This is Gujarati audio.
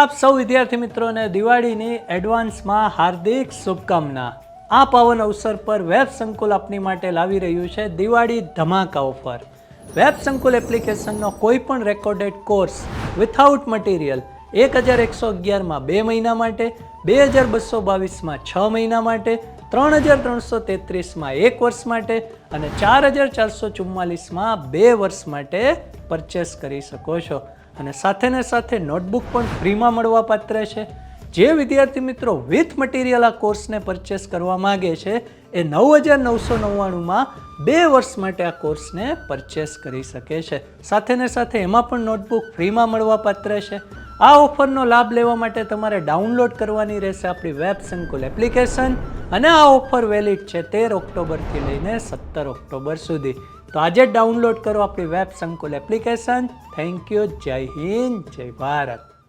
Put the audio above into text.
આપ સૌ વિદ્યાર્થી મિત્રોને દિવાળીની એડવાન્સમાં હાર્દિક શુભકામના. આ પાવન અવસર પર વેબ સંકુલ આપની માટે લાવી રહ્યું છે દિવાળી ધમાકા ઓફર. વેબ સંકુલ એપ્લિકેશનનો કોઈ પણ રેકોર્ડેડ કોર્સ વિથઆઉટ મટીરિયલ એક હજાર એકસો અગિયારમાં બે મહિના માટે, બે હજાર બસો બાવીસમાં છ મહિના માટે, ત્રણ હજાર ત્રણસો તેત્રીસમાં એક વર્ષ માટે અને ચાર હજાર ચારસો ચુમ્માલીસમાં બે વર્ષ માટે પરચેસ કરી શકો છો. અને સાથે ને સાથે નોટબુક પણ ફ્રીમાં મળવા પાત્ર છે. જે વિદ્યાર્થી મિત્રો વિથ મટીરિયલ આ કોર્સને પરચેસ કરવા માગે છે, એ નવ હજાર નવસો નવ્વાણુંમાં બે વર્ષ માટે આ કોર્સને પરચેસ કરી શકે છે. સાથે ને સાથે એમાં પણ નોટબુક ફ્રીમાં મળવા પાત્ર છે. આ ઓફરનો લાભ લેવા માટે તમારે ડાઉનલોડ કરવાની રહેશે આપણી વેબ સંકુલ એપ્લિકેશન અને આ ઓફર વેલિડ છે તેર ઓક્ટોબરથી લઈને સત્તર ઓક્ટોબર સુધી. તો આજે જ ડાઉનલોડ કરો આપણી વેબ સંકુલ એપ્લિકેશન. થેન્ક યુ, જય હિન્દ, જય ભારત.